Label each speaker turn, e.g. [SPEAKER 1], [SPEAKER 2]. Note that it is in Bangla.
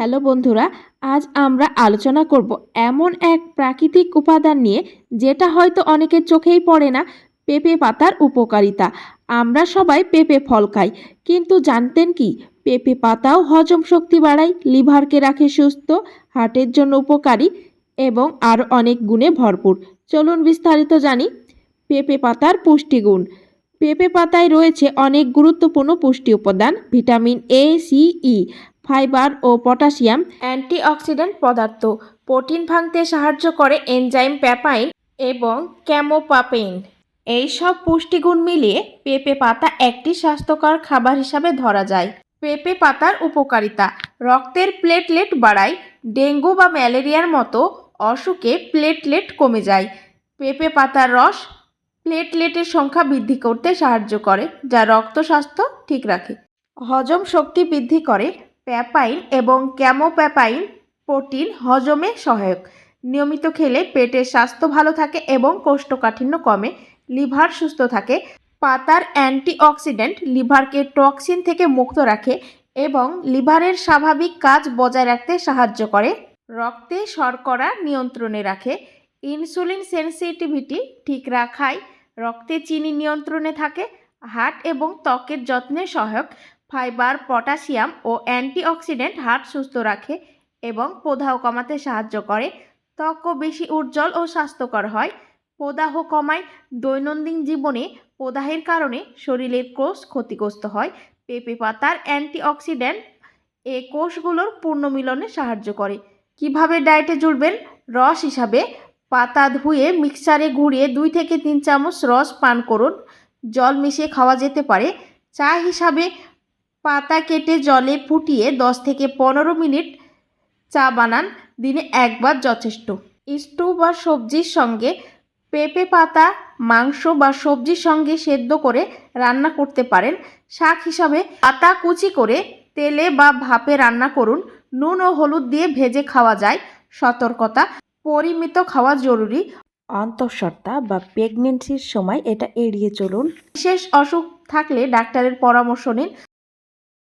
[SPEAKER 1] হ্যালো বন্ধুরা, আজ আমরা আলোচনা করব এমন এক প্রাকৃতিক উপাদান নিয়ে, যেটা হয়তো অনেকের চোখেই পড়ে না, পেঁপে পাতার উপকারিতা। আমরা সবাই পেঁপে ফল খাই, কিন্তু জানতেন কি, পেঁপে পাতাও হজম শক্তি বাড়ায়, লিভারকে রাখে সুস্থ, হার্টের জন্য উপকারী, এবং আরও অনেক গুণে ভরপুর। চলুন বিস্তারিত জানি। পেঁপে পাতার পুষ্টিগুণ। পেঁপে পাতায় রয়েছে অনেক গুরুত্বপূর্ণ পুষ্টি উপাদান, vitamin A C E fibre O potassium antioxidant পদার্থ। প্রোটিন ভাঙতে সাহায্য করে এনজাইম প্যাপাইন এবং ক্যামোপাপেইন। এই সব পুষ্টিগুণ মিলিয়ে পেঁপে পাতা একটি স্বাস্থ্যকর খাবার হিসাবে ধরা যায়। পেঁপে পাতার উপকারিতা। রক্তের প্লেটলেট বাড়ায়, ডেঙ্গু বা ম্যালেরিয়ার মতো অসুখে প্লেটলেট কমে যায়। পেঁপে পাতার রস প্লেটলেটের সংখ্যা বৃদ্ধি করতে সাহায্য করে, যা রক্ত স্বাস্থ্য ঠিক রাখে। হজম শক্তি বৃদ্ধি করে প্যাপাইন এবং ক্যামোপ্যাপাইন প্রোটিন হজমে সহায়ক। নিয়মিত খেলে পেটের স্বাস্থ্য ভালো থাকে এবং কোষ্ঠকাঠিন্য কমে, লিভার সুস্থ থাকে, পাতার অ্যান্টিঅক্সিডেন্ট লিভারকে টক্সিন থেকে মুক্ত রাখে এবং লিভারের স্বাভাবিক কাজ বজায় রাখতে সাহায্য করে। রক্তে শর্করা নিয়ন্ত্রণে রাখে, ইনসুলিন সেন্সিটিভিটি ঠিক রাখায়, রক্তে চিনি নিয়ন্ত্রণে থাকে, হার্ট এবং ত্বকের যত্নে সহায়ক। ফাইবার, পটাশিয়াম ও অ্যান্টিঅক্সিডেন্ট হার্ট সুস্থ রাখে এবং প্রদাহ কমাতে সাহায্য করে। ত্বকও বেশি উজ্জ্বল ও স্বাস্থ্যকর হয়। প্রদাহ কমায় দৈনন্দিন জীবনে। প্রদাহের কারণে শরীরের কোষ ক্ষতিগ্রস্ত হয়। পেঁপে পাতার অ্যান্টিঅক্সিডেন্ট এ কোষগুলোর পুনর্মিলনে সাহায্য করে। কীভাবে ডায়েটে জুড়বেন? রস হিসাবে পাতা ধুয়ে মিক্সারে ঘুরিয়ে দুই থেকে তিন চামচ রস পান করুন। জল মিশিয়ে খাওয়া যেতে পারে। চা হিসাবে পাতা কেটে জলে ফুটিয়ে দশ থেকে পনেরো মিনিট চা বানান। দিনে একবার যথেষ্ট। স্টু বা সবজির সঙ্গে পেঁপে পাতা মাংস বা সবজির সঙ্গে সেদ্ধ করে রান্না করতে পারেন। শাক হিসাবে পাতা কুচি করে তেলে বা ভাপে রান্না করুন। নুন ও হলুদ দিয়ে ভেজে খাওয়া যায়। সতর্কতা পরিমিত খাওয়া জরুরি।
[SPEAKER 2] অন্তঃসত্ত্বা বা প্রেগনেন্সির সময় এটা এড়িয়ে চলুন।
[SPEAKER 1] বিশেষ অসুখ থাকলে ডাক্তারের পরামর্শ নিন।